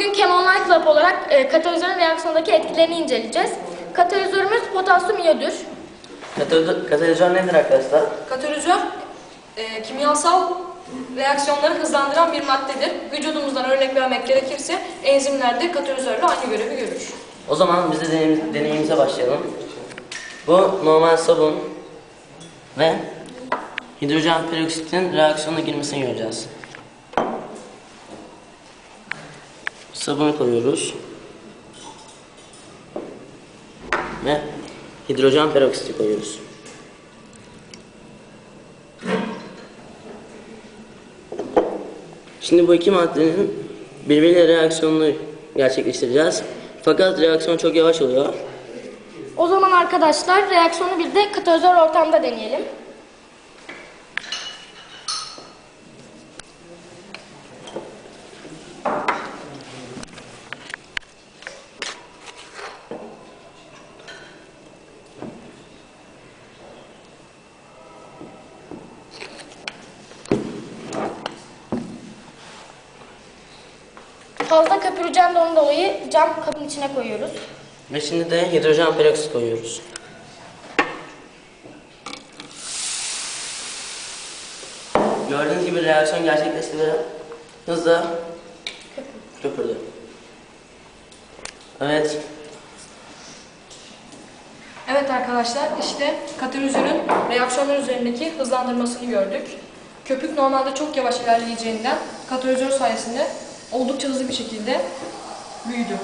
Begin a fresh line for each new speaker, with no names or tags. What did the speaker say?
Bugün Chemonite Lab olarak e, katalizörün reaksiyondaki etkilerini inceleyeceğiz. Katalizörümüz potasyum iyodür.
Katalizör, katalizör nedir arkadaşlar?
Katalizör e, kimyasal reaksiyonları hızlandıran bir maddedir. Vücudumuzdan örnek vermek gerekirse enzimler de katalizörle aynı görevi görür.
O zaman biz de deneyim- deneyimize başlayalım. Bu normal sabun ve hidrojen peroksitin reaksiyona girmesini göreceğiz. Sabunu koyuyoruz. Ve hidrojen peroksiti koyuyoruz. Şimdi bu iki maddenin birbiriyle reaksiyonunu gerçekleştireceğiz. Fakat reaksiyon çok yavaş oluyor.
O zaman arkadaşlar reaksiyonu bir de katalizör ortamda deneyelim. Fazla köpüreceğinden dolayı cam kabın içine koyuyoruz.
Ve şimdi de hidrojen peroksit koyuyoruz. Gördüğünüz gibi reaksiyon gerçekleşti ve hızla köpürdü. Evet,
Evet arkadaşlar işte katalizörün reaksiyonlar üzerindeki hızlandırmasını gördük. Köpük normalde çok yavaş ilerleyeceğinden katalizör sayesinde oldukça hızlı bir şekilde büyüdü.